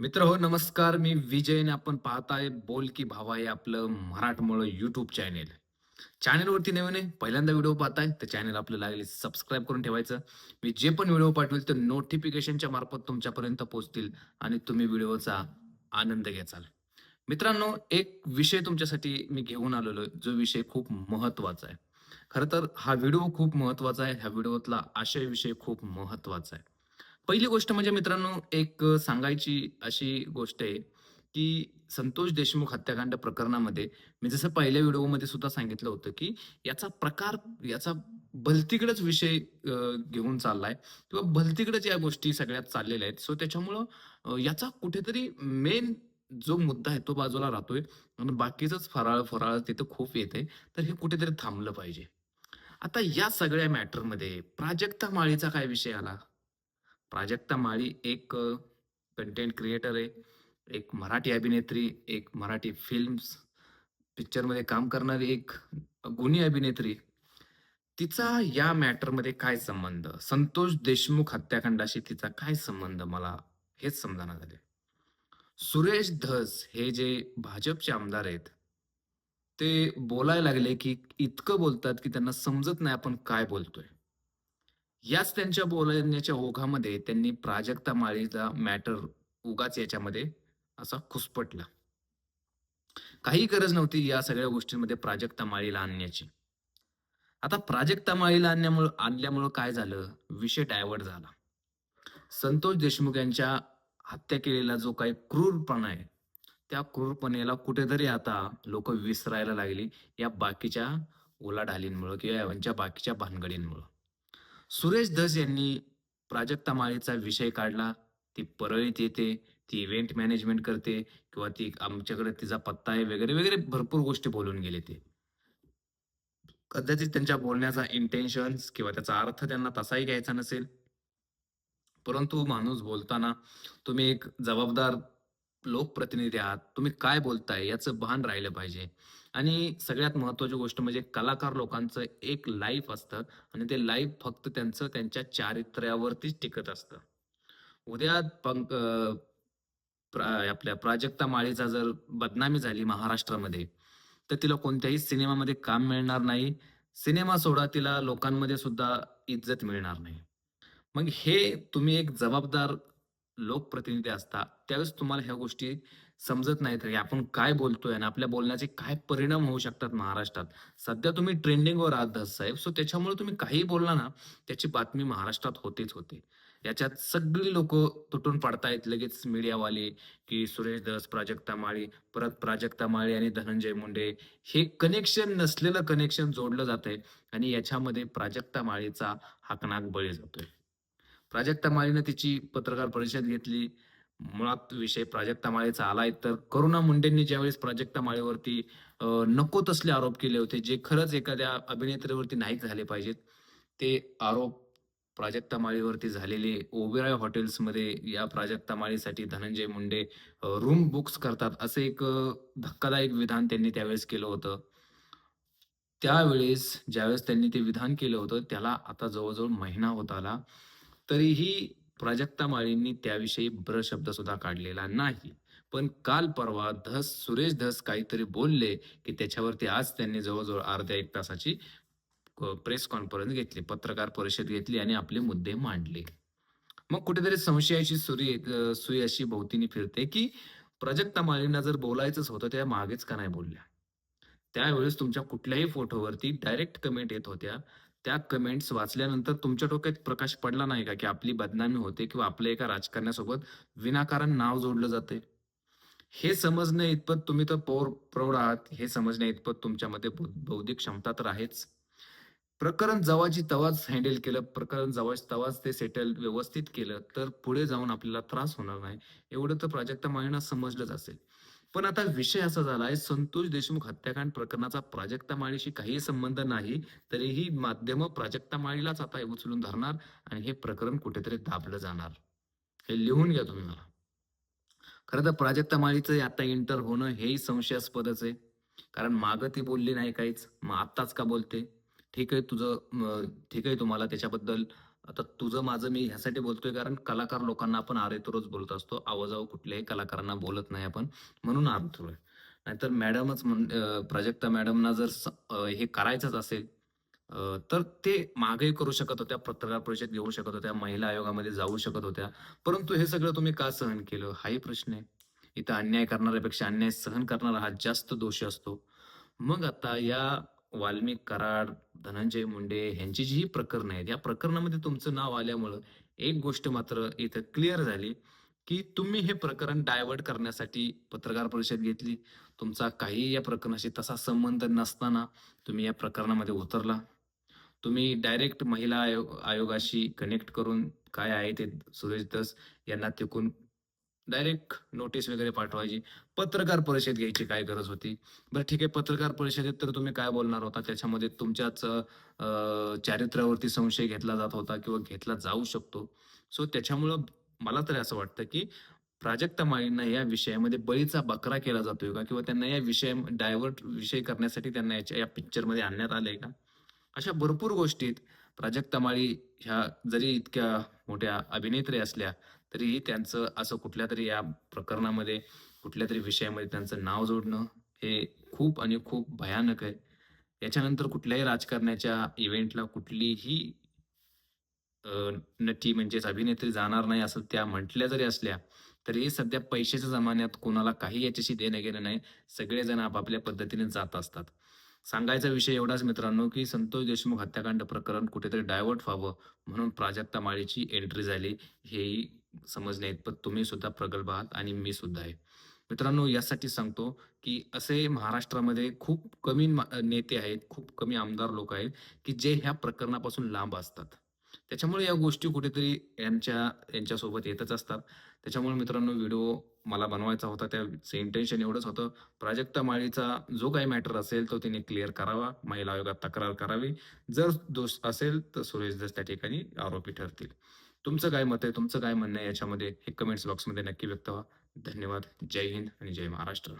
मित्र हो नमस्कार. मी विजय आणि आपण पाहताय बोल की भावा हे आपलं मराठमोळं युट्यूब चॅनेल चॅनेलवरती नवीन आहे. पहिल्यांदा व्हिडिओ पाहताय तर चॅनेल आपलं लागले सबस्क्राईब करून ठेवायचं. मी जे पण व्हिडिओ पाठवेल ते नोटिफिकेशनच्या मार्फत तुमच्यापर्यंत पोहोचतील आणि तुम्ही व्हिडिओचा आनंद घ्याचाल. मित्रांनो एक विषय तुमच्यासाठी मी घेऊन आलेलो आहे. जो विषय खूप महत्त्वाचा आहे. खरं तर हा व्हिडिओ खूप महत्त्वाचा आहे. ह्या व्हिडिओतला आशय विषय खूप महत्त्वाचा आहे. पहिली गोष्ट म्हणजे मित्रांनो एक सांगायची अशी गोष्ट आहे की संतोष देशमुख हत्याकांड प्रकरणामध्ये मी जसं पहिल्या व्हिडिओमध्ये सुद्धा सांगितलं होतं की याचा प्रकार याचा भलतीकडेच विषय घेऊन चाललाय किंवा भलतीकडेच या गोष्टी सगळ्यात चाललेल्या आहेत. सो त्याच्यामुळं याचा कुठेतरी मेन जो मुद्दा आहे तो बाजूला राहतोय आणि बाकीचंच फराळ फराळ तिथं खूप येते तर हे कुठेतरी थांबलं पाहिजे. आता या सगळ्या मॅटरमध्ये प्राजक्ता माळीचा काय विषय आला? प्राजक्ता माळी एक कंटेंट क्रिएटर आहे एक मराठी अभिनेत्री एक मराठी फिल्म्स पिक्चरमध्ये काम करणारी एक गुणी अभिनेत्री. तिचा या मॅटरमध्ये काय संबंध? संतोष देशमुख हत्याकांडाशी तिचा काय संबंध? मला हेच समजाना झाले सुरेश धस हे जे भाजपचे आमदार आहेत ते बोलायला लागले की इतकं बोलतात की त्यांना समजत नाही आपण काय बोलतोय. याच त्यांच्या बोलण्याच्या ओघामध्ये त्यांनी प्राजक्ता माळीचा मॅटर उगाच याच्यामध्ये असा खुसपटला. काही गरज नव्हती या सगळ्या गोष्टींमध्ये प्राजक्ता माळीला आणण्याची. आता प्राजक्ता माळीला आणण्यामुळं आणल्यामुळं काय झालं? विषय डायव्हर्ट झाला. संतोष देशमुख यांच्या हत्या केलेला जो काही क्रूरपणा आहे त्या क्रूरपणेला कुठेतरी आता लोक विसरायला लागली या बाकीच्या ओलाढालींमुळं किंवा यांच्या बाकीच्या भानगडींमुळं. सुरेश धस यांनी प्राजक्ता माळेचा विषय काढला. ती परळीत येते ती इव्हेंट मॅनेजमेंट करते किंवा ती आमच्याकडे तिचा पत्ता आहे वगैरे वगैरे भरपूर गोष्टी बोलून गेले ते. कदाचित त्यांच्या बोलण्याचा इंटेन्शन किंवा त्याचा अर्थ त्यांना तसाही घ्यायचा नसेल. परंतु माणूस बोलताना तुम्ही एक जबाबदार लोकप्रतिनिधी आहात. तुम्ही काय बोलताय याचं भान राहिलं पाहिजे. आणि सगळ्यात महत्वाची गोष्ट म्हणजे कलाकार लोकांचं एक लाईफ असतं आणि ते लाईफ फक्त त्यांचं त्यांच्या चारित्र्यावरतीच टिकत असतं. उद्या पंक आपल्या प्राजक्ता माळीचा जर बदनामी झाली महाराष्ट्रामध्ये तर तिला कोणत्याही सिनेमामध्ये काम मिळणार नाही. सिनेमा सोडा तिला लोकांमध्ये सुद्धा इज्जत मिळणार नाही. मग हे तुम्ही एक जबाबदार लोकप्रतिनिधी असता त्यावेळेस तुम्हाला ह्या गोष्टी समजत नाहीत की आपण काय बोलतोय आणि आपल्या बोलण्याचे काय परिणाम होऊ शकतात महाराष्ट्रात? सध्या तुम्ही ट्रेंडिंगवर आहात धस साहेब सो त्याच्यामुळे तुम्ही काही बोलला ना त्याची बातमी महाराष्ट्रात होतेच होते. याच्यात सगळी लोक तुटून पडतायत लगेच मीडियावाले की सुरेश दास प्राजक्ता माळी परत प्राजक्ता माळी आणि धनंजय मुंडे. हे कनेक्शन नसलेलं कनेक्शन जोडलं जातंय आणि याच्यामध्ये प्राजक्ता माळीचा हाकनाक बळी जातोय. प्राजक्ता माळीनं तिची पत्रकार परिषद घेतली मुळात विषय प्राजक्ता माळेचा आलाय. तर करुणा मुंडेंनी ज्यावेळेस प्राजक्ता माळेवरती नको तसले आरोप केले होते जे खरंच एखाद्या अभिनेत्रीवरती नाही झाले पाहिजेत ते आरोप प्राजक्ता माळीवरती झालेले ओबेरॉय हॉटेल्समध्ये या प्राजक्ता माळीसाठी धनंजय मुंडे रूम बुक्स करतात असं एक धक्कादायक विधान त्यांनी त्यावेळेस केलं होतं. त्यावेळेस ज्यावेळेस त्यांनी ते विधान केलं होतं त्याला आता जवळजवळ महिना होत आला. तरीही प्राजक्ता माळींनी त्याविषयी ब्र शब्द सुद्धा काढलेला नाही. पण काल परवा धस सुरेश धस काहीतरी बोलले की त्याच्यावरती आज त्यांनी जवळजवळ अर्ध्या एक तासाची प्रेस कॉन्फरन्स घेतली पत्रकार परिषद घेतली आणि आपले मुद्दे मांडले. मग कुठेतरी संशयाची सुरी सुई अशी भोवतीने फिरते की प्राजक्ता माळींना जर बोलायचंच होतं त्या मागेच का नाही बोलल्या? त्यावेळेस तुमच्या कुठल्याही फोटोवरती डायरेक्ट कमेंट येत होत्या. त्या कमेंट्स वाचल्यानंतर तुमच्या डोक्यात प्रकाश पडला नाही का की आपली बदनामी होते किंवा आपल्या एका राजकारण्यासोबत विनाकारण नाव जोडलं जाते? हे समजणे इतपत तुम्ही तर पौर प्रौढ आहात. हे समजणे इतपत तुमच्यामध्ये बौद्धिक क्षमता तर आहेच. प्रकरण जवाची तवाच हँडल केलं प्रकरण जवाच तवाच ते सेटल व्यवस्थित केलं तर पुढे जाऊन आपल्याला त्रास होणार नाही. एवढं तर प्राजक्ता माळींना समजलंच असेल. पण आता विषय असा झालाय संतोष देशमुख हत्याकांड प्रकरणाचा प्राजक्ता माळीशी काही संबंध नाही तरीही माध्यम प्राजक्ता माळीलाच आता उचलून धरणार आणि हे प्रकरण कुठेतरी दाबलं जाणार. हे लिहून घ्या तुम्ही मला. खरं तर प्राजक्ता माळीचं आता इंटर होणं हेही संशयास्पदच आहे. कारण मागं ती बोलली नाही काहीच मग आत्ताच का बोलते? ठीक आहे तुझं ठीक आहे तुम्हाला त्याच्याबद्दल आता तुझं माझं मी ह्यासाठी बोलतोय कारण कलाकार लोकांना आपण आरेतुरच बोलत असतो. आवाजावर कुठल्याही कलाकारांना बोलत नाही आपण. म्हणून आरेतुर नाहीतर मॅडमच म्हण प्राजक्ता मॅडमना जर हे करायचंच असेल तर ते मागे करू शकत होत्या पत्रकार परिषद घेऊ शकत होत्या महिला आयोगामध्ये जाऊ शकत होत्या. परंतु हे सगळं तुम्ही का सहन केलं? हाही प्रश्न आहे. इथं अन्याय करणाऱ्यापेक्षा अन्याय सहन करणारा हा जास्त दोषी असतो. मग आता या वाल्मिक कराड धनंजय मुंडे ह्यांची जी ही प्रकरणं आहेत या प्रकरणामध्ये तुमचं नाव आल्यामुळं एक गोष्ट मात्र इथं क्लिअर झाली की तुम्ही हे प्रकरण डायव्हर्ट करण्यासाठी पत्रकार परिषद घेतली. तुमचा काही या प्रकरणाशी तसा संबंध नसताना तुम्ही या प्रकरणामध्ये उतरला. तुम्ही डायरेक्ट महिला आयोग आयोगाशी कनेक्ट करून काय आहे ते सुरेश दस यांना तिकून डायरेक्ट नोटीस वगैरे पाठवायची. पत्रकार परिषद घ्यायची काय गरज होती? बरं ठीक आहे पत्रकार परिषदेत तर तुम्ही काय बोलणार होता? त्याच्यामध्ये तुमच्याच चारित्र्यावरती संशय घेतला जात होता किंवा घेतला जाऊ शकतो. सो त्याच्यामुळं मला तरी असं वाटतं की प्राजक्ता माळींना या विषयामध्ये बळीचा बकरा केला जातोय का? किंवा त्यांना या विषय डायव्हर्ट विषय करण्यासाठी त्यांना याच्या या पिक्चरमध्ये आणण्यात आलंय का? अशा भरपूर गोष्टीत प्राजक्ता माळी ह्या जरी इतक्या मोठ्या अभिनेत्री असल्या तरीही त्यांचं असं कुठल्या तरी या प्रकरणामध्ये कुठल्या तरी विषयामध्ये त्यांचं नाव जोडणं हे खूप आणि खूप भयानक आहे. याच्यानंतर कुठल्याही राजकारण्याच्या इव्हेंटला कुठलीही नटी म्हणजेच अभिनेत्री जाणार नाही असं त्या म्हटल्या जरी असल्या तरी सध्या पैशाच्या जमान्यात कोणाला काही याच्याशी देणं घेणं नाही. सगळेजण आपापल्या पद्धतीने जात असतात. सांगायचा विषय एवढाच मित्रांनो की संतोष देशमुख हत्याकांड प्रकरण कुठेतरी डायव्हर्ट व्हावं म्हणून प्राजक्ता माळीची एंट्री झाली. हेही समजणे पण तुम्ही सुद्धा प्रगल्भ आहात आणि मी सुद्धा आहे. मित्रांनो यासाठी सांगतो की असे महाराष्ट्रामध्ये खूप कमी नेते आहेत खूप कमी आमदार लोक आहेत की जे ह्या प्रकरणापासून लांब असतात. त्याच्यामुळे या गोष्टी कुठेतरी यांच्या यांच्यासोबत येतच असतात. त्याच्यामुळे मित्रांनो व्हिडिओ मला बनवायचा होता त्याचं इंटेन्शन एवढंच होतं. प्राजक्ता माळीचा जो काही मॅटर असेल तो तिने क्लिअर करावा. महिला आयोगात तक्रार करावी. जर दोष असेल तर सुरेश दस त्या ठिकाणी आरोपी ठरतील. तुमचं काय मत आहे? तुमचं काय म्हणणं आहे याच्यामध्ये? हे कमेंट्स बॉक्समध्ये नक्की व्यक्त व्हा. धन्यवाद. जय हिंद आणि जय महाराष्ट्र.